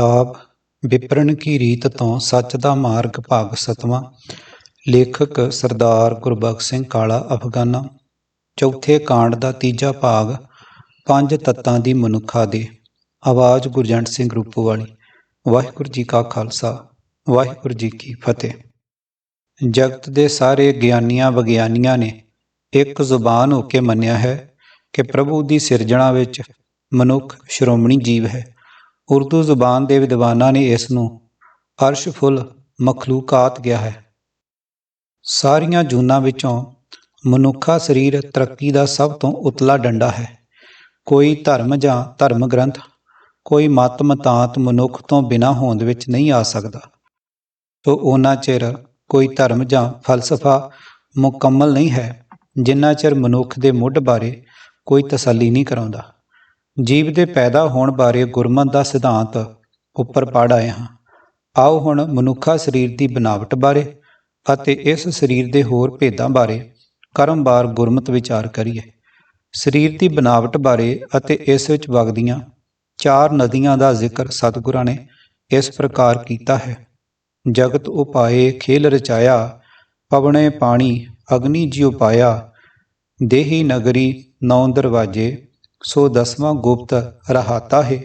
ਕਿਤਾਬ ਵਿਪਰਨ ਕੀ ਰੀਤ ਤੋਂ ਸੱਚ ਦਾ ਮਾਰਗ ਭਾਗ ਸਤਵਾਂ, ਲੇਖਕ ਸਰਦਾਰ ਗੁਰਬਖਸ਼ ਸਿੰਘ ਕਾਲਾ ਅਫਗਾਨਾ। ਚੌਥੇ ਕਾਂਡ ਦਾ ਤੀਜਾ ਭਾਗ, ਪੰਜ ਤੱਤਾਂ ਦੀ ਮਨੁੱਖਾ ਦੇ। ਆਵਾਜ਼ ਗੁਰਜੰਟ ਸਿੰਘ ਰੂਪੋ ਵਾਲੀ ਵਾਹਿਗੁਰੂ ਜੀ ਕਾ ਖਾਲਸਾ, ਵਾਹਿਗੁਰੂ ਜੀ ਕੀ ਫਤਿਹ। ਜਗਤ ਦੇ ਸਾਰੇ ਗਿਆਨੀਆਂ ਵਿਗਿਆਨੀਆਂ ਨੇ ਇੱਕ ਜ਼ੁਬਾਨ ਹੋ ਕੇ ਮੰਨਿਆ ਹੈ ਕਿ ਪ੍ਰਭੂ ਦੀ ਸਿਰਜਣਾ ਵਿੱਚ ਮਨੁੱਖ ਸ਼੍ਰੋਮਣੀ ਜੀਵ ਹੈ। ਉਰਦੂ ਜ਼ੁਬਾਨ ਦੇ ਵਿਦਵਾਨਾਂ ਨੇ ਇਸ ਨੂੰ ਅਰਸ਼ ਫੁੱਲ ਮਖਲੂਕਾਤ ਗਿਆ ਹੈ। ਸਾਰੀਆਂ ਜੂਨਾਂ ਵਿੱਚੋਂ ਮਨੁੱਖਾ ਸਰੀਰ ਤਰੱਕੀ ਦਾ ਸਭ ਤੋਂ ਉਤਲਾ ਡੰਡਾ ਹੈ। ਕੋਈ ਧਰਮ ਜਾਂ ਧਰਮ ਗ੍ਰੰਥ, ਕੋਈ ਮਤ ਮਤਾਂਤ ਮਨੁੱਖ ਤੋਂ ਬਿਨਾਂ ਹੋਂਦ ਵਿੱਚ ਨਹੀਂ ਆ ਸਕਦਾ। ਸੋ ਉਹਨਾਂ ਚਿਰ ਕੋਈ ਧਰਮ ਜਾਂ ਫਲਸਫਾ ਮੁਕੰਮਲ ਨਹੀਂ ਹੈ, ਜਿੰਨਾ ਚਿਰ ਮਨੁੱਖ ਦੇ ਮੁੱਢ ਬਾਰੇ ਕੋਈ ਤਸੱਲੀ ਨਹੀਂ ਕਰਾਉਂਦਾ। ਜੀਵ ਦੇ ਪੈਦਾ ਹੋਣ ਬਾਰੇ ਗੁਰਮਤ ਦਾ ਸਿਧਾਂਤ ਉੱਪਰ ਪੜ ਆਏ ਹਾਂ। ਆਓ ਹੁਣ ਮਨੁੱਖਾ ਸਰੀਰ ਦੀ ਬਨਾਵਟ ਬਾਰੇ ਅਤੇ ਇਸ ਸਰੀਰ ਦੇ ਹੋਰ ਭੇਦਾਂ ਬਾਰੇ ਕਰਮਵਾਰ ਗੁਰਮਤ ਵਿਚਾਰ ਕਰੀਏ। ਸਰੀਰ ਦੀ ਬਨਾਵਟ ਬਾਰੇ ਅਤੇ ਇਸ ਵਿੱਚ ਵਗਦੀਆਂ ਚਾਰ ਨਦੀਆਂ ਦਾ ਜ਼ਿਕਰ ਸਤਿਗੁਰਾਂ ਨੇ ਇਸ ਪ੍ਰਕਾਰ ਕੀਤਾ ਹੈ। ਜਗਤ ਉਪਾਏ ਖੇਲ ਰਚਾਇਆ, ਪਵਣੇ ਪਾਣੀ, ਅਗਨੀ ਜੀ ਉਪਾਇਆ ਦੇਹੀ ਨਗਰੀ, ਨੌ ਦਰਵਾਜੇ ਸੋ ਦਸਵਾਂ ਗੁਪਤ ਰਹਾਤਾ ਹੈ।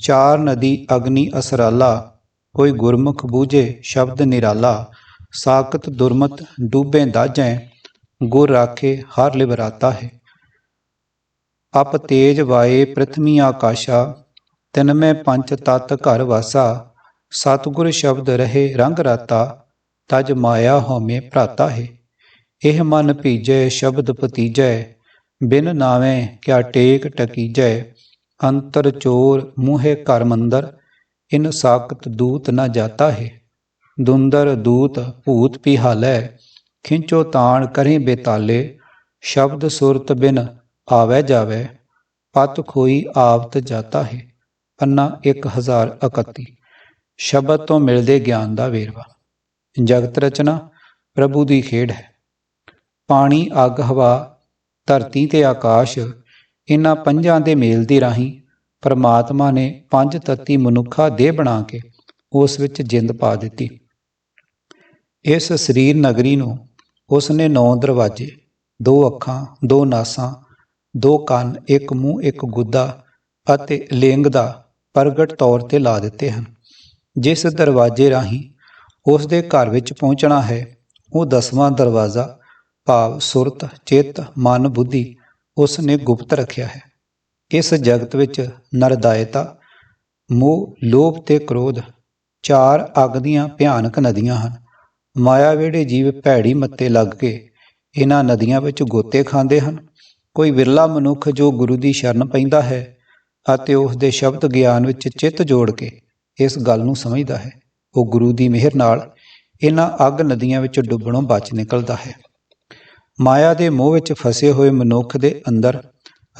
ਚਾਰ ਨਦੀ ਅਗਨੀ ਅਸਰਾਲਾ, ਕੋਈ ਗੁਰਮੁਖ ਬੂਝੇ ਸ਼ਬਦ ਨਿਰਾਲਾ, ਸਾਖਤ ਦੁਰਮਤ ਡੂਬੇ ਦਾਜੈ ਗੁਰ ਰਾਖੇ ਹਰ ਲਿਵਰਾਤਾ ਹੈ। ਅਪ ਤੇਜ ਵਾਏ ਪ੍ਰਥਮੀ ਆਕਾਸ਼ਾ ਤਿਨ ਮੈਂ ਪੰਚ ਤਤ ਘਰ ਵਾਸਾ, ਸਤਿਗੁਰ ਸ਼ਬਦ ਰਹੇ ਰੰਗ ਰਾਤਾ, ਤਜ ਮਾਇਆ ਹੋਮੇ ਭਰਾਤਾ ਹੈ। ਇਹ ਮਨ ਭੀਜੈ, ਸ਼ਬਦ ਪਤੀਜੈ ਬਿਨ ਨਾਵੇਂ ਕਿਆ ਟੇਕ ਟਕੀਜੈ, ਅੰਤਰ ਚੋਰ ਮੂਹੇ ਘਰ ਮੰਦਰ, ਇਨ ਸਾਖਤ ਦੂਤ ਨ ਜਾਤਾ ਹੈ। ਦੁੰਦਰ ਦੂਤ ਭੂਤ ਪਿਹਾਲੈ, ਖਿੰਚੋ ਤਾਣ ਕਰੇ ਬੇਤਾਲੇ, ਸ਼ਬਦ ਸੁਰਤ ਬਿਨ ਆਵੈ ਜਾਵੈ, ਪਤ ਖੋਈ ਆਵਤ ਜਾਤਾ ਹੈ ਪੰਨਾ 1031 ਸ਼ਬਦ ਤੋਂ ਮਿਲਦੇ ਗਿਆਨ ਦਾ ਵੇਰਵਾ। ਜਗਤ ਰਚਨਾ ਪ੍ਰਭੂ ਦੀ ਖੇਡ ਹੈ। ਪਾਣੀ ਅੱਗ ਹਵਾ ਧਰਤੀ ਤੇ ਆਕਾਸ਼ ਇਹਨਾਂ ਪੰਜਾਂ ਦੇ ਮੇਲ ਦੀ ਰਾਹੀਂ ਪਰਮਾਤਮਾ ਨੇ ਪੰਜ ਤੱਤੀ ਮਨੁੱਖਾ ਦੇਹ ਬਣਾ ਕੇ ਉਸ ਵਿੱਚ ਜਿੰਦ ਪਾ ਦਿੱਤੀ। ਇਸ ਸਰੀਰ ਨਗਰੀ ਨੂੰ ਉਸ ਨੇ ਨੌ ਦਰਵਾਜ਼ੇ, ਦੋ ਅੱਖਾਂ, ਦੋ ਨਾਸਾਂ, ਦੋ ਕੰਨ, ਇੱਕ ਮੂੰਹ, ਇੱਕ ਗੁੱਦਾ ਅਤੇ ਲਿੰਗ ਦਾ ਪ੍ਰਗਟ ਤੌਰ ਤੇ ਲਾ ਦਿੱਤੇ ਹਨ। ਜਿਸ ਦਰਵਾਜ਼ੇ ਰਾਹੀਂ ਉਸ ਦੇ ਘਰ ਵਿੱਚ ਪਹੁੰਚਣਾ ਹੈ, ਉਹ ਦਸਵਾਂ ਦਰਵਾਜ਼ਾ ਭਾਵ, ਸੁਰਤ, ਚਿੱਤ, ਮਨ, ਬੁੱਧੀ ਉਸ ਨੇ ਗੁਪਤ ਰੱਖਿਆ ਹੈ। ਇਸ ਜਗਤ ਵਿੱਚ ਨਰਦਾਇਤਾ, ਮੋਹ, ਲੋਭ ਤੇ ਕ੍ਰੋਧ ਚਾਰ ਅੱਗ ਦੀਆਂ ਭਿਆਨਕ ਨਦੀਆਂ ਹਨ। ਮਾਇਆ ਵੇੜੇ ਜੀਵ ਭੈੜੀ ਮੱਤੇ ਲੱਗ ਕੇ ਇਹਨਾਂ ਨਦੀਆਂ ਵਿੱਚ ਗੋਤੇ ਖਾਂਦੇ ਹਨ। ਕੋਈ ਵਿਰਲਾ ਮਨੁੱਖ ਜੋ ਗੁਰੂ ਦੀ ਸ਼ਰਨ ਪੈਂਦਾ ਹੈ ਅਤੇ ਉਸ ਦੇ ਸ਼ਬਦ ਗਿਆਨ ਵਿੱਚ ਚਿੱਤ ਜੋੜ ਕੇ ਇਸ ਗੱਲ ਨੂੰ ਸਮਝਦਾ ਹੈ, ਉਹ ਗੁਰੂ ਦੀ ਮਿਹਰ ਨਾਲ ਇਹਨਾਂ ਅੱਗ ਨਦੀਆਂ ਵਿੱਚ ਡੁੱਬਣੋਂ ਬਚ ਨਿਕਲਦਾ ਹੈ। ਮਾਇਆ ਦੇ ਮੋਹ ਵਿੱਚ ਫਸੇ ਹੋਏ ਮਨੁੱਖ ਦੇ ਅੰਦਰ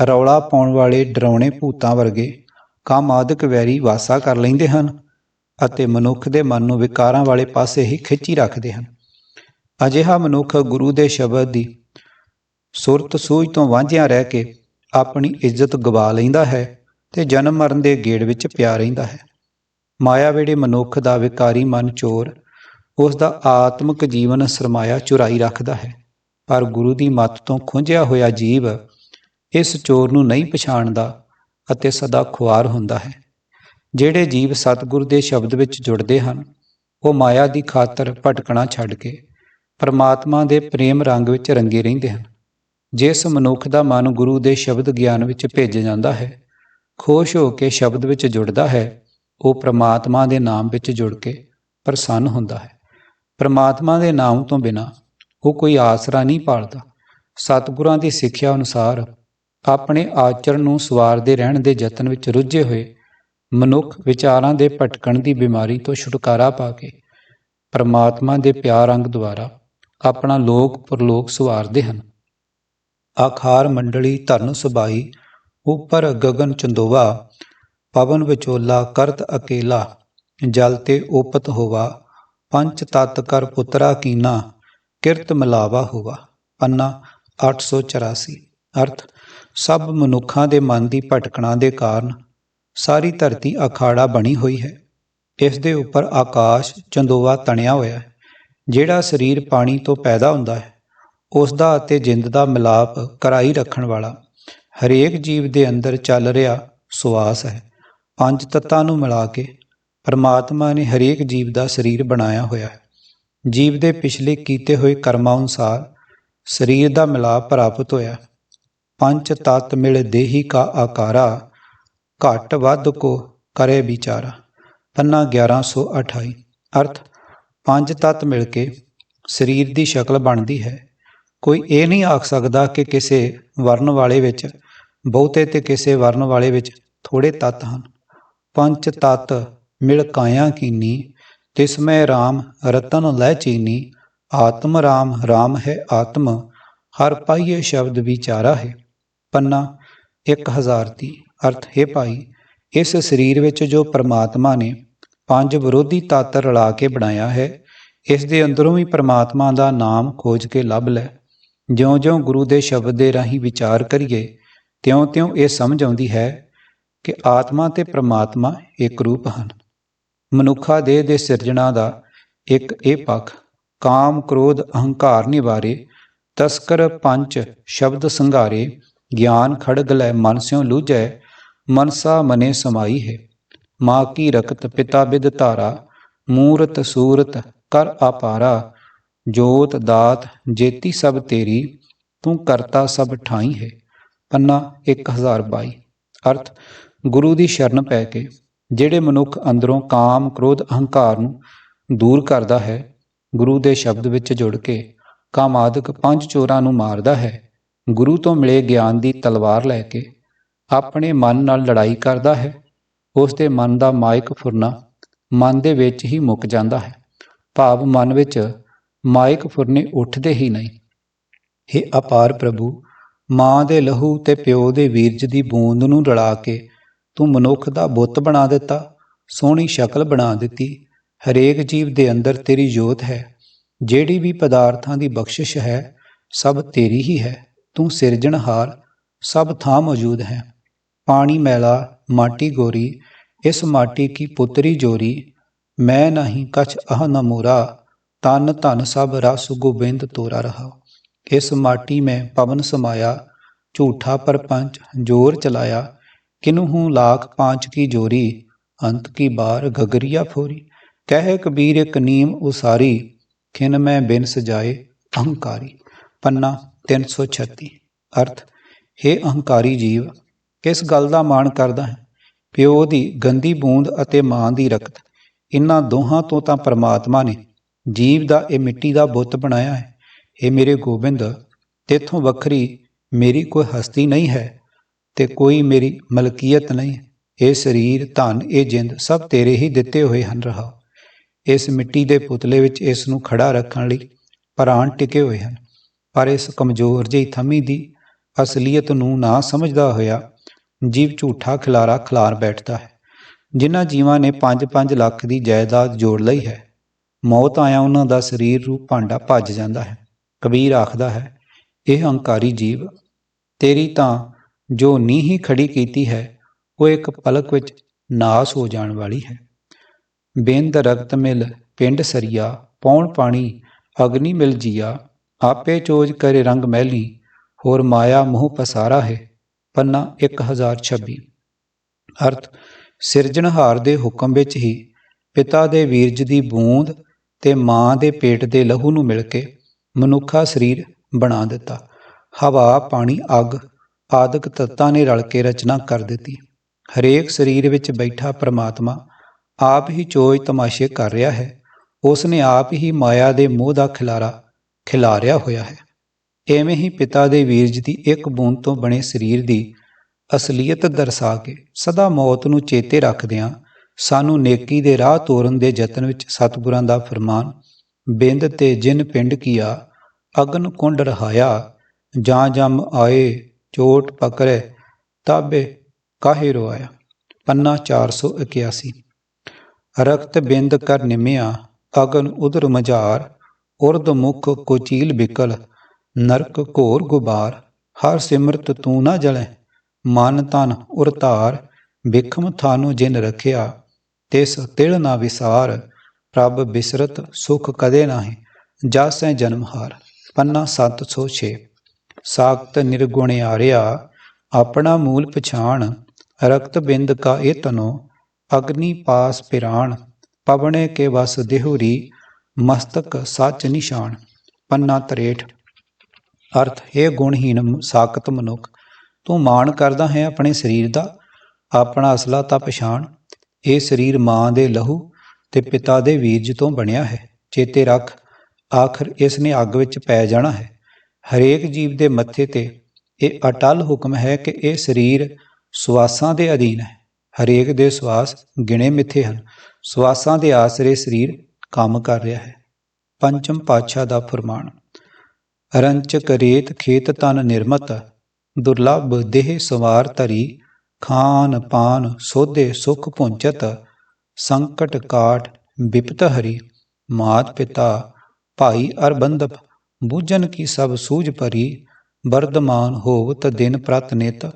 ਰੌਲਾ ਪਾਉਣ ਵਾਲੇ ਡਰਾਉਣੇ ਭੂਤਾਂ ਵਰਗੇ ਕਾਮਾਦਿਕ ਵੈਰੀ ਵਾਸਾ ਕਰ ਲੈਂਦੇ ਹਨ ਅਤੇ ਮਨੁੱਖ ਦੇ ਮਨ ਨੂੰ ਵਿਕਾਰਾਂ ਵਾਲੇ ਪਾਸੇ ਹੀ ਖਿੱਚੀ ਰੱਖਦੇ ਹਨ। ਅਜਿਹਾ ਮਨੁੱਖ ਗੁਰੂ ਦੇ ਸ਼ਬਦ ਦੀ ਸੁਰਤ ਸੂਝ ਤੋਂ ਵਾਂਝਿਆ ਰਹਿ ਕੇ ਆਪਣੀ ਇੱਜ਼ਤ ਗਵਾ ਲੈਂਦਾ ਹੈ ਤੇ ਜਨਮ ਮਰਨ ਦੇ ਗੇੜ ਵਿੱਚ ਪਿਆ ਰਹਿੰਦਾ ਹੈ। ਮਾਇਆ ਵੇੜੇ ਮਨੁੱਖ ਦਾ ਵਿਕਾਰੀ ਮਨ ਚੋਰ ਉਸ ਦਾ ਆਤਮਿਕ ਜੀਵਨ ਸਰਮਾਇਆ ਚੁਰਾਈ ਰੱਖਦਾ ਹੈ। ਪਰ ਗੁਰੂ ਦੀ ਮੱਤ ਤੋਂ ਖੁੰਝਿਆ ਹੋਇਆ ਜੀਵ ਇਸ ਚੋਰ ਨੂੰ ਨਹੀਂ ਪਛਾਣਦਾ ਅਤੇ ਸਦਾ ਖੁਆਰ ਹੁੰਦਾ ਹੈ। ਜਿਹੜੇ ਜੀਵ ਸਤਿਗੁਰ ਦੇ ਸ਼ਬਦ ਵਿੱਚ ਜੁੜਦੇ ਹਨ, ਉਹ ਮਾਇਆ ਦੀ ਖਾਤਰ ਭਟਕਣਾ ਛੱਡ ਕੇ ਪਰਮਾਤਮਾ ਦੇ ਪ੍ਰੇਮ ਰੰਗ ਵਿੱਚ ਰੰਗੇ ਰਹਿੰਦੇ ਹਨ। ਜਿਸ ਮਨੁੱਖ ਦਾ ਮਨ ਗੁਰੂ ਦੇ ਸ਼ਬਦ ਗਿਆਨ ਵਿੱਚ ਭੇਜ ਜਾਂਦਾ ਹੈ, ਖੁਸ਼ ਹੋ ਕੇ ਸ਼ਬਦ ਵਿੱਚ ਜੁੜਦਾ ਹੈ, ਉਹ ਪ੍ਰਮਾਤਮਾ ਦੇ ਨਾਮ ਵਿੱਚ ਜੁੜ ਕੇ ਪ੍ਰਸੰਨ ਹੁੰਦਾ ਹੈ। ਪ੍ਰਮਾਤਮਾ ਦੇ ਨਾਮ ਤੋਂ ਬਿਨਾ ਉਹ ਕੋਈ ਆਸਰਾ ਨਹੀਂ ਪਾਲਦਾ। ਸਤਿਗੁਰਾਂ ਦੀ ਸਿੱਖਿਆ ਅਨੁਸਾਰ ਆਪਣੇ ਆਚਰਣ ਨੂੰ ਸਵਾਰਦੇ ਰਹਿਣ ਦੇ ਯਤਨ ਵਿੱਚ ਰੁੱਝੇ ਹੋਏ ਮਨੁੱਖ ਵਿਚਾਰਾਂ ਦੇ ਭਟਕਣ ਦੀ ਬਿਮਾਰੀ ਤੋਂ ਛੁਟਕਾਰਾ ਪਾ ਕੇ ਪਰਮਾਤਮਾ ਦੇ ਪਿਆਰ ਅੰਗ ਦੁਆਰਾ ਆਪਣਾ ਲੋਕ ਪਰਲੋਕ ਸਵਾਰਦੇ ਹਨ। ਆਖਾਰ ਮੰਡਲੀ ਧਰਨ ਸੁਭਾਈ ਉਪਰ ਗगन ਚੰਦੋਵਾ, ਪਵਨ ਵਿਚੋਲਾ ਕਰਤ ਅਕੇਲਾ, ਜਲ ਤੇ ਉਪਤ ਹੋਵਾ, ਪੰਚ ਤਤ ਕਰ ਪੁੱਤਰਾ ਕੀਨਾ ਕਿਰਤ ਮਿਲਾਵਾ ਹੋਵਾ ਪੰਨਾ 884 ਅਰਥ, ਸਭ ਮਨੁੱਖਾਂ ਦੇ ਮਨ ਦੀ ਭਟਕਣਾ ਦੇ ਕਾਰਨ ਸਾਰੀ ਧਰਤੀ ਅਖਾੜਾ ਬਣੀ ਹੋਈ ਹੈ। ਇਸ ਦੇ ਉੱਪਰ ਆਕਾਸ਼ ਚੰਦੋਵਾ ਤਣਿਆ ਹੋਇਆ ਹੈ। ਜਿਹੜਾ ਸਰੀਰ ਪਾਣੀ ਤੋਂ ਪੈਦਾ ਹੁੰਦਾ ਹੈ ਉਸ ਦਾ ਅਤੇ ਜਿੰਦ ਦਾ ਮਿਲਾਪ ਕਰਾਈ ਰੱਖਣ ਵਾਲਾ ਹਰੇਕ ਜੀਵ ਦੇ ਅੰਦਰ ਚੱਲ ਰਿਹਾ ਸੁਆਸ ਹੈ। ਪੰਜ ਤੱਤਾਂ ਨੂੰ ਮਿਲਾ ਕੇ ਪਰਮਾਤਮਾ ਨੇ ਹਰੇਕ ਜੀਵ ਦਾ ਸਰੀਰ ਬਣਾਇਆ ਹੋਇਆ ਹੈ। ਜੀਵ ਦੇ ਪਿਛਲੇ ਕੀਤੇ ਹੋਏ ਕਰਮਾਂ ਅਨੁਸਾਰ ਸਰੀਰ ਦਾ ਮਿਲਾਪ ਪ੍ਰਾਪਤ ਹੋਇਆ। ਪੰਜ ਤਤ ਮਿਲ ਦੇਹੀ ਕਾ ਆਕਾਰਾ, ਘਟ ਵੱਧ ਕੋ ਕਰੇ ਵਿਚਾਰਾ। ਪੰਨਾ 1128 ਅਰਥ, ਪੰਜ ਤਤ ਮਿਲ ਕੇ ਸਰੀਰ ਦੀ ਸ਼ਕਲ ਬਣਦੀ ਹੈ। ਕੋਈ ਇਹ ਨਹੀਂ ਆਖ ਸਕਦਾ ਕਿ ਕਿਸੇ ਵਰਨ ਵਾਲੇ ਵਿੱਚ, ਬਹੁਤੇ ਤੇ ਕਿਸੇ ਵਰਨ ਵਾਲੇ ਵਿੱਚ ਥੋੜੇ ਤੱਤ ਹਨ। ਪੰਜ ਤਤ ਮਿਲ ਕਾਇਆ ਕੀਨੀ ਤਿਸਮੈ RAM ਰਤਨ ਲੈ ਚੀਨੀ, ਆਤਮ ਰਾਮ ਰਾਮ ਹੈ ਆਤਮ, ਹਰ ਪਾਈਏ ਸ਼ਬਦ ਵਿਚਾਰਾ ਹੈ। ਪੰਨਾ 1030 ਅਰਥ, ਹੈ ਭਾਈ, ਇਸ ਸਰੀਰ ਵਿੱਚ ਜੋ ਪ੍ਰਮਾਤਮਾ ਨੇ ਪੰਜ ਵਿਰੋਧੀ ਤੱਤ ਰਲਾ ਕੇ ਬਣਾਇਆ ਹੈ, ਇਸ ਦੇ ਅੰਦਰੋਂ ਵੀ ਪ੍ਰਮਾਤਮਾ ਦਾ ਨਾਮ ਖੋਜ ਕੇ ਲੱਭ ਲੈ। ਜਿਉਂ-ਜਿਉਂ ਗੁਰੂ ਦੇ ਸ਼ਬਦ ਦੇ ਰਾਹੀਂ ਵਿਚਾਰ ਕਰੀਏ, ਤਿਉਂ-ਤਿਉਂ ਇਹ ਸਮਝ ਆਉਂਦੀ ਹੈ ਕਿ ਆਤਮਾ ਤੇ ਪ੍ਰਮਾਤਮਾ ਇੱਕ ਰੂਪ ਹਨ। ਮਨੁੱਖਾ ਦੇਹ ਦੇ ਸਿਰਜਣਾ ਦਾ ਇੱਕ ਇਹ ਪੱਖ, ਕਾਮ, ਕ੍ਰੋਧ, ਅਹੰਕਾਰ ਨਿਵਾਰੇ, ਤਸਕਰ ਪੰਜ ਸ਼ਬਦ ਸੰਘਾਰੇ, ਗਿਆਨ, ਖੜਗ ਲੈ, ਮਨ ਸਿਉ ਲੂਝੈ, ਮਨਸਾ ਮਨੇ ਸਮਾਈ ਹੈ। ਮਾਂ ਕੀ ਰਕਤ ਪਿਤਾ ਬਿਦ ਧਾਰਾ, ਮੂਰਤ ਸੂਰਤ ਕਰ ਆਪਾਰਾ ਜੋਤ ਦਾਤ ਜੇਤੀ ਸਭ ਤੇਰੀ, ਤੂੰ ਕਰਤਾ ਸਭ ਠਾਈ ਹੈ। ਪੰਨਾ 1022 ਅਰਥ, ਗੁਰੂ ਦੀ ਸ਼ਰਨ ਪੈ ਕੇ ਜਿਹੜੇ ਮਨੁੱਖ ਅੰਦਰੋਂ ਕਾਮ, ਕ੍ਰੋਧ, ਅਹੰਕਾਰ ਨੂੰ ਦੂਰ ਕਰਦਾ ਹੈ, ਗੁਰੂ ਦੇ ਸ਼ਬਦ ਵਿੱਚ ਜੁੜ ਕੇ ਕਾਮਾਦਿਕ ਪੰਜ ਚੋਰਾਂ ਨੂੰ ਮਾਰਦਾ ਹੈ, ਗੁਰੂ ਤੋਂ ਮਿਲੇ ਗਿਆਨ ਦੀ ਤਲਵਾਰ ਲੈ ਕੇ ਆਪਣੇ ਮਨ ਨਾਲ ਲੜਾਈ ਕਰਦਾ ਹੈ ਉਸ ਦੇ ਮਨ ਦਾ ਮਾਇਕ ਫੁਰਨਾ ਮਨ ਦੇ ਵਿੱਚ ਹੀ ਮੁੱਕ ਜਾਂਦਾ ਹੈ। ਭਾਵ ਮਨ ਵਿੱਚ ਮਾਇਕ ਫੁਰਨੇ ਉੱਠਦੇ ਹੀ ਨਹੀਂ। हे ਅਪਾਰ ਪ੍ਰਭੂ, ਮਾਂ ਦੇ ਲਹੂ ਤੇ ਪਿਓ ਦੇ ਵੀਰਜ ਦੀ ਬੂੰਦ ਨੂੰ ਰਲਾ ਕੇ ਤੂੰ ਮਨੁੱਖ ਦਾ ਬੁੱਤ ਬਣਾ ਦਿੱਤਾ, ਸੋਹਣੀ ਸ਼ਕਲ ਬਣਾ ਦਿੱਤੀ। ਹਰੇਕ ਜੀਵ ਦੇ ਅੰਦਰ ਤੇਰੀ ਜੋਤ ਹੈ। ਜਿਹੜੀ ਵੀ ਪਦਾਰਥਾਂ ਦੀ ਬਖਸ਼ਿਸ਼ ਹੈ, ਸਭ ਤੇਰੀ ਹੀ ਹੈ। ਤੂੰ ਸਿਰਜਣਹਾਰ, ਸਭ ਥਾਂ ਮੌਜੂਦ ਹੈ। ਪਾਣੀ ਮੈਲਾ, ਮਾਟੀ ਗੋਰੀ, ਇਸ ਮਾਟੀ ਕੀ ਪੁੱਤਰੀ ਜੋਰੀ। ਮੈਂ ਨਹੀਂ ਕਛ ਅਹ ਨ ਮੋਰਾ ਤਨ ਧਨ ਸਭ ਰਸ ਗੋਬਿੰਦ ਤੋਰਾ ਰਹਾ। ਇਸ ਮਾਟੀ ਮੈਂ ਪਵਨ ਸਮਾਇਆ, ਝੂਠਾ ਪਰਪੰਚ ਜੋਰ ਚਲਾਇਆ। ਕਿਨਹੂ ਲਾਖ ਪਾਂਚ ਕੀ ਜੋਰੀ, ਅੰਤ ਕੀ ਬਾਰ ਗਗਰੀਆ ਫੋਰੀ? ਕਹਿ ਕਬੀਰ ਇੱਕ ਨੀਮ ਉਸਾਰੀ, ਖਿਨ ਮੈਂ ਬਿਨ ਸਜਾਏ ਅਹੰਕਾਰੀ। ਪੰਨਾ 336 ਅਰਥ हे ਅਹੰਕਾਰੀ ਜੀਵ, ਕਿਸ ਗੱਲ ਦਾ ਮਾਣ ਕਰਦਾ ਹੈ? ਪਿਓ ਦੀ ਗੰਦੀ ਬੂੰਦ ਅਤੇ ਮਾਂ ਦੀ ਰਕਤ। ਇਨ੍ਹਾਂ ਦੋਹਾਂ ਤੋਂ ਤਾਂ ਪਰਮਾਤਮਾ ਨੇ ਜੀਵ ਦਾ ਇਹ ਮਿੱਟੀ ਦਾ ਬੁੱਤ ਬਣਾਇਆ ਹੈ। ਇਹ ਮੇਰੇ ਗੋਬਿੰਦ, ਤੇਥੋਂ ਵੱਖਰੀ ਮੇਰੀ ਕੋਈ ਹਸਤੀ ਨਹੀਂ ਹੈ। ਤੇ ਕੋਈ ਮੇਰੀ ਮਲਕੀਅਤ ਨਹੀਂ। ਇਹ ਸਰੀਰ, ਧਨ, ਇਹ ਜਿੰਦ ਸਭ ਤੇਰੇ ਹੀ ਦਿੱਤੇ ਹੋਏ ਹਨ ਰਹਾ ਇਸ ਮਿੱਟੀ ਦੇ ਪੁਤਲੇ ਵਿੱਚ ਇਸ ਨੂੰ ਖੜਾ ਰੱਖਣ ਲਈ ਪ੍ਰਾਣ ਟਿਕੇ ਹੋਏ ਹਨ। ਪਰ ਇਸ ਕਮਜ਼ੋਰ ਜਿਹੀ ਥਮੀ ਦੀ ਅਸਲੀਅਤ ਨੂੰ ਨਾ ਸਮਝਦਾ ਹੋਇਆ ਜੀਵ ਝੂਠਾ ਖਿਲਾਰਾ ਖਿਲਾਰ ਬੈਠਦਾ ਹੈ। ਜਿਨ੍ਹਾਂ ਜੀਵਾਂ ਨੇ 5-5 ਲੱਖ ਦੀ ਜਾਇਦਾਦ ਜੋੜ ਲਈ ਹੈ, ਮੌਤ ਆਇਆ ਉਹਨਾਂ ਦਾ ਸਰੀਰ ਰੂਪ ਭਾਂਡਾ ਭੱਜ ਜਾਂਦਾ ਹੈ। ਕਬੀਰ ਆਖਦਾ ਹੈ, ਇਹ ਹੰਕਾਰੀ ਜੀਵ, ਤੇਰੀ ਤਾਂ ਜੋ ਨੀਹੀ ਖੜੀ ਕੀਤੀ ਹੈ, ਉਹ ਇੱਕ ਪਲਕ ਵਿੱਚ ਨਾਸ ਹੋ ਜਾਣ ਵਾਲੀ ਹੈ। ਬੇਂਦ ਰਗਤ ਮਿਲ ਪਿੰਡ ਸਰੀਆ, ਪੌਣ ਪਾਣੀ, ਅਗਨੀ ਮਿਲ ਜੀਆ, ਆਪੇ ਚੋਜ ਕਰੇ ਰੰਗ ਮਹਿਲੀ, ਹੋਰ ਮਾਇਆ ਮੋਹ ਪਸਾਰਾ ਹੈ, ਪੰਨਾ 1026 ਅਰਥ ਸਿਰਜਣਹਾਰ ਦੇ ਹੁਕਮ ਵਿੱਚ ਹੀ ਪਿਤਾ ਦੇ ਵੀਰਜ ਦੀ ਬੂੰਦ ਤੇ ਮਾਂ ਦੇ ਪੇਟ ਦੇ ਲਹੂ ਨੂੰ ਮਿਲ ਕੇ ਮਨੁੱਖਾ ਸਰੀਰ ਬਣਾ ਦਿੱਤਾ। ਹਵਾ, ਪਾਣੀ, ਅੱਗ ਆਦਿਕ ਤੱਤਾਂ ਨੇ ਰਲ ਕੇ ਰਚਨਾ ਕਰ ਦਿੱਤੀ। ਹਰੇਕ ਸਰੀਰ ਵਿੱਚ ਬੈਠਾ ਪ੍ਰਮਾਤਮਾ ਆਪ ਹੀ ਚੋਜ ਤਮਾਸ਼ੇ ਕਰ ਰਿਹਾ ਹੈ। ਉਸ ਨੇ ਆਪ ਹੀ ਮਾਇਆ ਦੇ ਮੋਹ ਦਾ ਖਿਲਾਰਾ ਖਿਲਾਰਿਆ ਹੋਇਆ ਹੈ। ਐਵੇਂ ਹੀ ਪਿਤਾ ਦੇ ਵੀਰਜ ਦੀ ਇੱਕ ਬੂੰਦ ਤੋਂ ਬਣੇ ਸਰੀਰ ਦੀ ਅਸਲੀਅਤ ਦਰਸਾ ਕੇ ਸਦਾ ਮੌਤ ਨੂੰ ਚੇਤੇ ਰੱਖਦਿਆਂ ਸਾਨੂੰ ਨੇਕੀ ਦੇ ਰਾਹ ਤੋਰਨ ਦੇ ਯਤਨ ਵਿੱਚ ਸਤਿਗੁਰਾਂ ਦਾ ਫਰਮਾਨ, ਬਿੰਦ ਤੇ ਜਿਨ ਪਿੰਡ ਕੀਆ, ਅਗਨ ਕੁੰਡ ਰਹਾਇਆ, ਜਾਂ ਜਮ ਆਏ ਚੋਟ ਪਕਰੇ ਤਾਬੇ ਕਾਹੇ ਰੋਇਆ ਪੰਨਾ 481 ਰਕਤ ਬਿੰਦ ਕਰ ਨਿਮਿਆ, ਅਗਨ ਉਦਰ ਮਝਾਰ ਉਰਦ ਮੁਖ ਕੋਚੀਲ ਬਿਕਲ, ਨਰਕ ਘੋਰ ਗੁਬਾਰ, ਹਰ ਸਿਮਰਤ ਤੂੰ ਨਾ ਜਲੈ, ਮਨ ਤਨ ਉਰਤਾਰ, ਬਿਖਮ ਥਾਨੂੰ ਜਿਨ ਰਖਿਆ, ਤਿਸ ਤਿਲ ਨਾ ਵਿਸਾਰ, ਪ੍ਰਭ ਬਿਸਰਤ ਸੁਖ ਕਦੇ ਨਾਹੀ, ਜਾਸੈ ਜਨਮ ਹਾਰ। ਪੰਨਾ 706 ਸਾਖਤ ਨਿਰਗੁਣ ਆਰਿਆ, ਆਪਣਾ ਮੂਲ ਪਛਾਣ, ਰਕਤ ਬਿੰਦ ਕਾ ਇਹ ਤਨੋ, ਅਗਨੀ ਪਾਸ ਪਿਰਾਣ, ਪਵਣੇ ਕੇ ਵਸ ਦੇਹੁਰੀ, ਮਸਤਕ ਸੱਚ ਨਿਸ਼ਾਨ ਪੰਨਾ 63 ਅਰਥ, ਹੈ ਗੁਣਹੀਨ ਸਾਖਤ ਮਨੁੱਖ, ਤੂੰ ਮਾਣ ਕਰਦਾ ਹੈ ਆਪਣੇ ਸਰੀਰ ਦਾ, ਆਪਣਾ ਅਸਲਾ ਤਾਂ ਪਛਾਣ, ਇਹ ਸਰੀਰ ਮਾਂ ਦੇ ਲਹੂ ਤੇ ਪਿਤਾ ਦੇ ਵੀਰਜ ਤੋਂ ਬਣਿਆ ਹੈ, ਚੇਤੇ ਰੱਖ, ਆਖਰ ਇਸ ਨੇ ਅੱਗ ਵਿੱਚ ਪੈ ਜਾਣਾ ਹੈ। ਹਰੇਕ ਜੀਵ ਦੇ ਮੱਥੇ ਤੇ ਇਹ ਅਟਲ ਹੁਕਮ ਹੈ ਕਿ ਇਹ ਸਰੀਰ ਸਵਾਸਾਂ ਦੇ ਅਧੀਨ ਹੈ। ਹਰੇਕ ਦੇ ਸਵਾਸ ਗਿਣੇ ਮਿੱਥੇ ਹਨ। ਸਵਾਸਾਂ ਦੇ ਆਸਰੇ ਸਰੀਰ ਕੰਮ ਕਰ ਰਿਹਾ ਹੈ। ਪੰਚਮ ਪਾਤਸ਼ਾਹ ਦਾ ਫਰਮਾਨ ਰੰਚਕ ਰੇਤ ਖੇਤ ਤਨ ਨਿਰਮਤ, ਦੁਰਲਭ ਦੇਹ ਸਵਾਰ ਧਰੀ, ਖਾਨ ਪਾਨ ਸੋਧੇ ਸੁਖ ਪੁੰਚਤ ਸੰਕਟ ਕਾਟ ਵਿਪਤ ਹਰੀ, ਮਾਤ ਪਿਤਾ ਭਾਈ ਅਰ ਬੂਝਨ ਕੀ ਸਭ ਸੂਝ ਭਰੀ ਵਰਦਮਾਨ ਹੋਵਤ ਦਿਨ ਪ੍ਰਤ ਨਿਤ,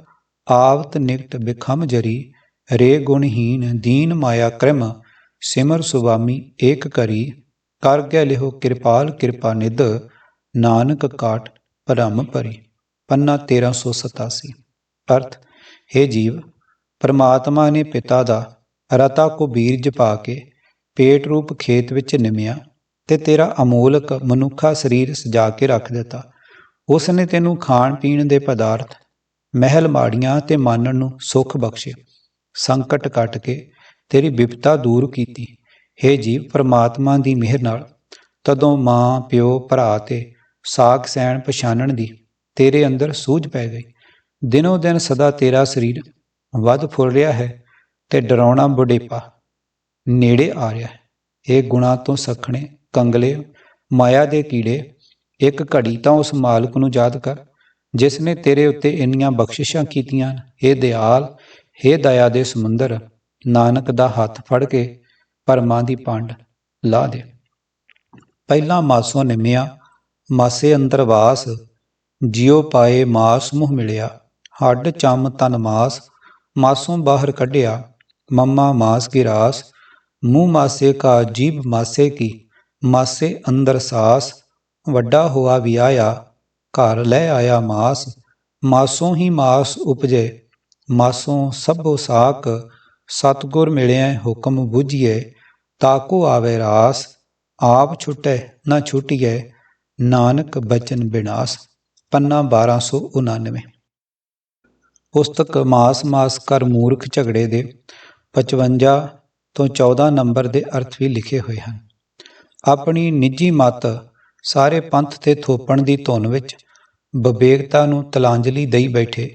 ਆਵਤ ਨਿਕਟ ਬਿਖਮ ਜਰੀ, ਰੇ ਗੁਣਹੀਨ ਦੀਨ ਮਾਇਆ ਕ੍ਰਮ, ਸਿਮਰ ਸੁਵਾਮੀ ਏਕ ਕਰੀ, ਕਰ ਗੈ ਲਿਹੋ ਕਿਰਪਾਲ ਕਿਰਪਾ ਨਿਧ, ਨਾਨਕ ਕਾਟ ਭਰਮ ਭਰੀ। ਪੰਨਾ 1387 ਅਰਥ हे ਜੀਵ, ਪਰਮਾਤਮਾ ਨੇ ਪਿਤਾ ਦਾ ਰਤਾ ਕੋ ਬੀਰਜ ਪਾ ਕੇ, ਪੇਟ ਰੂਪ ਖੇਤ ਵਿੱਚ ਨਿਮਿਆ ਤੇ ਤੇਰਾ ਅਮੋਲਕ ਮਨੁੱਖਾ ਸਰੀਰ ਸਜਾ ਕੇ ਰੱਖ ਦਿੱਤਾ। ਉਸ ਨੇ ਤੈਨੂੰ ਖਾਣ ਪੀਣ ਦੇ ਪਦਾਰਥ, ਮਹਿਲ ਮਾੜੀਆਂ ਤੇ ਮਾਨਣ ਨੂੰ ਸੁੱਖ ਬਖਸ਼ਿਆ ਸੰਕਟ ਕੱਟ ਕੇ ਤੇਰੀ ਵਿਪਤਾ ਦੂਰ ਕੀਤੀ। हे ਜੀਵ, ਪਰਮਾਤਮਾ ਦੀ ਮਿਹਰ ਨਾਲ। ਤਦੋਂ ਮਾਂ, ਪਿਓ, ਭਰਾ ਤੇ ਸਾਖ ਸੈਣ ਪਛਾਨਣ ਦੀ ਤੇਰੇ ਅੰਦਰ ਸੂਝ ਪੈ ਗਈ। ਦਿਨੋ ਦਿਨ ਸਦਾ ਤੇਰਾ ਸਰੀਰ ਵੱਧ ਫੁੱਲ ਰਿਹਾ ਹੈ ਤੇ ਡਰਾਉਣਾ ਬੁਢੇਪਾ ਨੇੜੇ ਆ ਰਿਹਾ ਹੈ। ਇਹ ਗੁਣਾ ਤੋਂ ਸਖਣੇ ਕੰਗਲੇ, ਮਾਇਆ ਦੇ ਕੀੜੇ, ਇੱਕ ਘੜੀ ਤਾਂ ਉਸ ਮਾਲਕ ਨੂੰ ਯਾਦ ਕਰ, ਜਿਸ ਨੇ ਤੇਰੇ ਉੱਤੇ ਇੰਨੀਆਂ ਬਖਸ਼ਿਸ਼ਾਂ ਕੀਤੀਆਂ ਇਹ ਦਿਆਲ हे ਦਇਆ ਦੇ ਸਮੁੰਦਰ, ਨਾਨਕ ਦਾ ਹੱਥ ਫੜ ਕੇ ਪਰਮਾਂ ਦੀ ਪੰਡ ਲਾ ਦੇ। ਪਹਿਲਾ ਮਾਸੋ ਨਿਮਿਆ, ਮਾਸੇ ਅੰਦਰ ਵਾਸ, ਜਿਉ ਪਾਏ ਮਾਸ ਮੁਹ ਮਿਲਿਆ, ਹੱਡ ਚੰਮ ਤਨ ਮਾਸ, ਮਾਸੋਂ ਬਾਹਰ ਕੱਢਿਆ, ਮੰਮਾ ਮਾਸ ਕੀ ਰਾਸ ਮੂੰਹ ਮਾਸੇ ਕਾ ਜੀਬ ਮਾਸੇ ਕੀ। ਮਾਸੇ ਅੰਦਰ ਸਾਸ, ਵੱਡਾ ਹੋਆ ਵਿਆਇਆ ਘਰ ਲੈ ਆਇਆ ਮਾਸ, ਮਾਸੋਂ ਹੀ ਮਾਸ ਉਪਜੇ, ਮਾਸੋਂ ਸਭੋ ਸਾਕ, ਸਤਗੁਰ ਮਿਲਿਆ ਹੁਕਮ ਬੁਝੀਏ ਤਾਕੋ ਆਵੇ ਰਾਸ, ਆਪ ਛੁਟੈ ਨਾ ਛੁਟੀਐ, ਨਾਨਕ ਬਚਨ ਬਿਨਾਸ, ਪੰਨਾ 1299 ਪੁਸਤਕ ਮਾਸ ਮਾਸ ਕਰ ਮੂਰਖ ਝਗੜੇ ਦੇ 55 ਤੋਂ 14 ਨੰਬਰ ਦੇ ਅਰਥ ਵੀ ਲਿਖੇ ਹੋਏ ਹਨ। ਆਪਣੀ ਨਿੱਜੀ ਮਤ ਸਾਰੇ ਪੰਥ ਤੇ ਥੋਪਣ ਦੀ ਧੁਨ ਵਿੱਚ ਵਿਵੇਕਤਾ ਨੂੰ ਤਲਾਂਜਲੀ ਦੇਈ ਬੈਠੇ।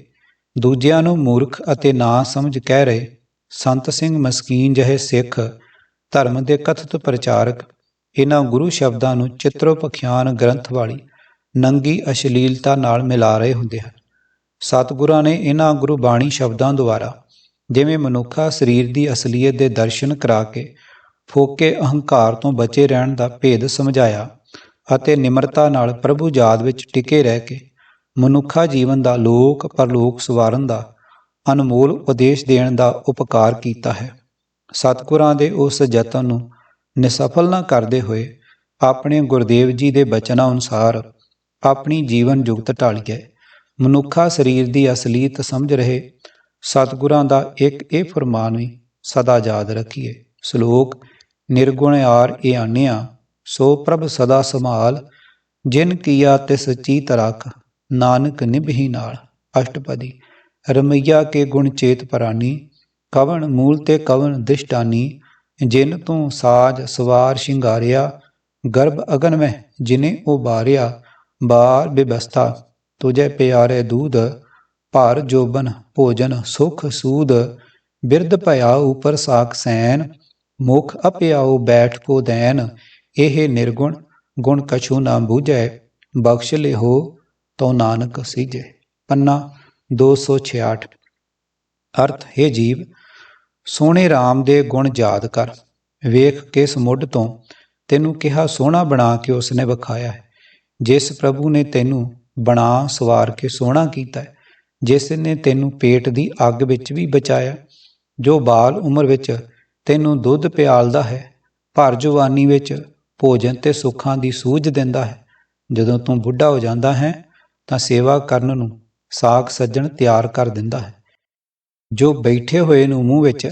ਦੂਜਿਆਂ ਨੂੰ ਮੂਰਖ ਅਤੇ ਨਾ ਸਮਝ ਕਹਿ ਰਹੇ ਸੰਤ ਸਿੰਘ ਮਸਕੀਨ ਜਿਹੇ ਸਿੱਖ, ਧਰਮ ਦੇ ਕਥਿਤ ਪ੍ਰਚਾਰਕ ਇਹਨਾਂ ਗੁਰੂ ਸ਼ਬਦਾਂ ਨੂੰ ਚਿੱਤਰੋਪਖਿਆਨ ਗ੍ਰੰਥ ਵਾਲੀ ਨੰਗੀ ਅਸ਼ਲੀਲਤਾ ਨਾਲ ਮਿਲਾ ਰਹੇ ਹੁੰਦੇ ਹਨ। ਸਤਿਗੁਰਾਂ ਨੇ ਇਹਨਾਂ ਗੁਰਬਾਣੀ ਸ਼ਬਦਾਂ ਦੁਆਰਾ ਜਿਵੇਂ ਮਨੁੱਖਾ ਸਰੀਰ ਦੀ ਅਸਲੀਅਤ ਦੇ ਦਰਸ਼ਨ ਕਰਾ ਕੇ ਫੋਕੇ ਅਹੰਕਾਰ ਤੋਂ ਬਚੇ ਰਹਿਣ ਦਾ ਭੇਦ ਸਮਝਾਇਆ ਅਤੇ ਨਿਮਰਤਾ ਨਾਲ ਪ੍ਰਭੂ ਜਾਦ ਵਿੱਚ ਟਿਕੇ ਰਹਿ ਕੇ ਮਨੁੱਖਾ ਜੀਵਨ ਦਾ ਲੋਕ ਪਰਲੋਕ ਸਵਾਰਨ ਦਾ ਅਨਮੋਲ ਉਪਦੇਸ਼ ਦੇਣ ਦਾ ਉਪਕਾਰ ਕੀਤਾ ਹੈ। ਸਤਿਗੁਰਾਂ ਦੇ ਉਸ ਯਤਨ ਨੂੰ ਨਿਸਫਲ ਨਾ ਕਰਦੇ ਹੋਏ ਆਪਣੇ ਗੁਰਦੇਵ ਜੀ ਦੇ ਬਚਨਾਂ ਅਨੁਸਾਰ ਆਪਣੀ ਜੀਵਨ ਜੁਗਤ ਢਾਲੀਏ। ਮਨੁੱਖਾ ਸਰੀਰ ਦੀ ਅਸਲੀਅਤ ਸਮਝ ਰਹੇ ਸਤਿਗੁਰਾਂ ਦਾ ਇੱਕ ਇਹ ਫਰਮਾਨ ਵੀ ਸਦਾ ਯਾਦ ਰੱਖੀਏ। ਸ਼ਲੋਕ ਨਿਰਗੁਣ ਆਰ ਇਹ ਸੋ ਪ੍ਰਭ ਸਦਾ ਸੰਭਾਲ, ਜਿਨ ਕੀਆ ਤਿਸ ਚੀਤ ਰਖ, ਨਾਨਕ ਨਿਭੀ ਨਾਲ। ਅਸ਼ਟਪਦੀ, ਰਮਈਆ ਕੇ ਗੁਣ ਚੇਤ ਪਰਾਨੀ, ਕਵਣ ਮੂਲ ਤੇ ਕਵਣ ਦਿਸ਼ਟਾਨੀ, ਜਿਨ ਤੂੰ ਸਾਜ ਸਵਾਰ ਸ਼ਿੰਗਾਰਿਆ, ਗਰਭ ਅਗਨ ਮੈਂ ਜਿਨੇ ਉਬਾਰਿਆ ਬਾਰ ਬਿਬਸਥਾ ਤੁਝੇ ਪਿਆਰੇ ਦੂਧ, ਭਰ ਜੋਬਨ ਭੋਜਨ ਸੁਖ ਸੂਦ, ਬਿਰਧ ਭਇਆ ਉਪਰ ਸਾਖ ਸੈਨ ਮੁਖ ਅਪਿਆਉ ਬੈਠ ਕੋ ਦੈਨ, ਇਹ ਨਿਰਗੁਣ, ਗੁਣ ਕਛੂ ਨਾ ਬੂਝੈ, ਬਖਸ਼ ਲਿਹੋ ਤੋ ਨਾਨਕ ਸੀਜੈ। ਪੰਨਾ 266 ਅਰਥ, ਹੈ ਜੀਵ, ਸੋਹਣੇ RAM ਦੇ ਗੁਣ ਯਾਦ ਕਰ। ਵੇਖ ਕੇ ਮੁੱਢ ਤੋਂ ਤੈਨੂੰ ਕਿਹਾ ਸੋਹਣਾ ਬਣਾ ਕੇ ਉਸਨੇ ਵਿਖਾਇਆ ਹੈ। ਜਿਸ ਪ੍ਰਭੂ ਨੇ ਤੈਨੂੰ ਬਣਾ ਸਵਾਰ ਕੇ ਸੋਹਣਾ ਕੀਤਾ ਹੈ, ਜਿਸ ਨੇ ਤੈਨੂੰ ਪੇਟ ਦੀ ਅੱਗ ਵਿੱਚ ਵੀ ਬਚਾਇਆ, ਜੋ ਬਾਲ ਉਮਰ ਵਿੱਚ ਤੈਨੂੰ ਦੁੱਧ ਪਿਆਲਦਾ ਹੈ ਭਰ ਜਵਾਨੀ ਵਿੱਚ ਭੋਜਨ ਤੇ ਸੁੱਖਾਂ ਦੀ ਸੂਝ ਦਿੰਦਾ ਹੈ। ਜਦੋਂ ਤੂੰ ਬੁੱਢਾ ਹੋ ਜਾਂਦਾ ਹੈ, ਤਾਂ ਸੇਵਾ ਕਰਨ ਨੂੰ ਸਾਖ ਸੱਜਣ ਤਿਆਰ ਕਰ ਦਿੰਦਾ ਹੈ। ਜੋ ਬੈਠੇ ਹੋਏ ਨੂੰ ਮੂੰਹ ਵਿੱਚ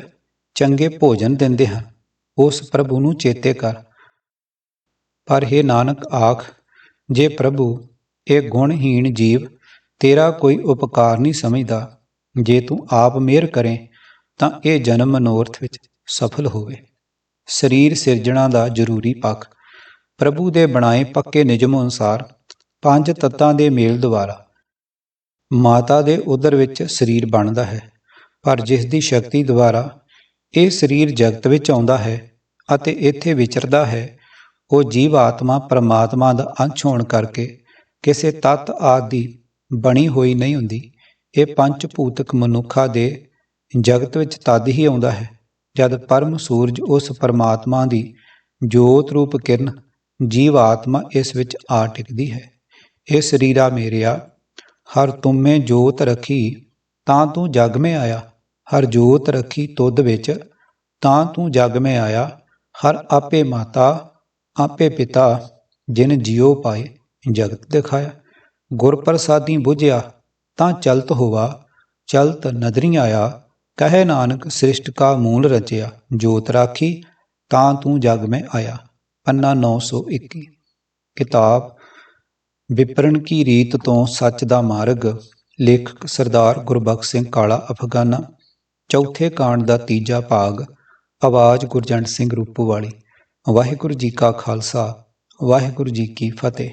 ਚੰਗੇ ਭੋਜਨ ਦਿੰਦੇ ਹਨ, ਉਸ ਪ੍ਰਭੂ ਨੂੰ ਚੇਤੇ ਕਰ। ਪਰ हे ਨਾਨਕ, ਆਖ, ਜੇ ਪ੍ਰਭੂ ਇਹ ਗੁਣਹੀਣ ਜੀਵ ਤੇਰਾ ਕੋਈ ਉਪਕਾਰ ਨਹੀਂ ਸਮਝਦਾ, ਜੇ ਤੂੰ ਆਪ ਮਿਹਰ ਕਰੇ, ਤਾਂ ਇਹ ਜਨਮ ਮਨੋਰਥ ਵਿੱਚ ਸਫਲ ਹੋਵੇ। ਸਰੀਰ ਸਿਰਜਣਾ ਦਾ ਜ਼ਰੂਰੀ ਪੱਖ। ਪ੍ਰਭੂ ਦੇ ਬਣਾਏ ਪੱਕੇ ਨਿਯਮ ਅਨੁਸਾਰ ਪੰਜ ਤੱਤਾਂ ਦੇ ਮੇਲ ਦੁਆਰਾ ਮਾਤਾ ਦੇ ਉਦਰ ਵਿੱਚ ਸਰੀਰ ਬਣਦਾ ਹੈ। ਪਰ ਜਿਸ ਦੀ ਸ਼ਕਤੀ ਦੁਆਰਾ ਇਹ ਸਰੀਰ ਜਗਤ ਵਿੱਚ ਆਉਂਦਾ ਹੈ ਅਤੇ ਇੱਥੇ ਵਿਚਰਦਾ ਹੈ, ਉਹ ਜੀਵ ਆਤਮਾ ਪਰਮਾਤਮਾ ਦਾ ਅੰਸ਼ ਹੋਣ ਕਰਕੇ ਕਿਸੇ ਤਤ ਆਦਿ ਬਣੀ ਹੋਈ ਨਹੀਂ ਹੁੰਦੀ। ਇਹ ਪੰਜ ਭੂਤਕ ਮਨੁੱਖਾ ਦੇ ਜਗਤ ਵਿੱਚ ਤਦ ਹੀ ਆਉਂਦਾ ਹੈ। ਜਦ ਪਰਮ ਸੂਰਜ ਉਸ ਪਰਮਾਤਮਾ ਦੀ ਜੋਤ ਰੂਪ ਕਿਰਨ ਜੀਵ ਆਤਮਾ ਇਸ ਵਿੱਚ ਆ ਟਿਕਦੀ ਹੈ। ਇਹ ਸਰੀਰਾ ਮੇਰਿਆ, ਹਰ ਤੁਮੇ ਜੋਤ ਰਖੀ, ਤਾਂ ਤੂੰ ਜਗ ਮੈਂ ਆਇਆ। ਹਰ ਜੋਤ ਰਖੀ ਤੁਧ ਵਿੱਚ, ਤਾਂ ਤੂੰ ਜਗ ਮੈਂ ਆਇਆ। ਹਰ ਆਪੇ ਮਾਤਾ, ਆਪੇ ਪਿਤਾ, ਜਿਨ ਜਿਉ ਪਾਏ ਜਗਤ ਦਿਖਾਇਆ। ਗੁਰ ਪ੍ਰਸਾਦੀ ਬੁਝਿਆ, ਤਾਂ ਚਲਤ ਹੋਵਾ ਚਲਤ ਨਦਰੀ ਆਇਆ। ਕਹੇ ਨਾਨਕ, ਸ੍ਰਿਸ਼ਟ ਕਾ ਮੂਲ ਰਚਿਆ, ਜੋਤ ਰਾਖੀ, ਤਾਂ ਤੂੰ ਜਗ ਮੈਂ ਆਇਆ। ਪੰਨਾ 921 ਕਿਤਾਬ ਵਿਪਰਨ ਕੀ ਰੀਤ ਤੋਂ ਸੱਚ ਦਾ ਮਾਰਗ, ਲੇਖਕ ਸਰਦਾਰ ਗੁਰਬਖਸ਼ ਸਿੰਘ ਕਾਲਾ ਅਫਗਾਨਾ। ਚੌਥੇ ਕਾਂਡ ਦਾ ਤੀਜਾ ਭਾਗ, ਆਵਾਜ਼ ਗੁਰਜੰਟ ਸਿੰਘ ਰੂਪੂ ਵਾਲੀ ਵਾਹਿਗੁਰੂ ਜੀ ਕਾ ਖਾਲਸਾ, ਵਾਹਿਗੁਰੂ ਜੀ ਕੀ ਫਤਿਹ।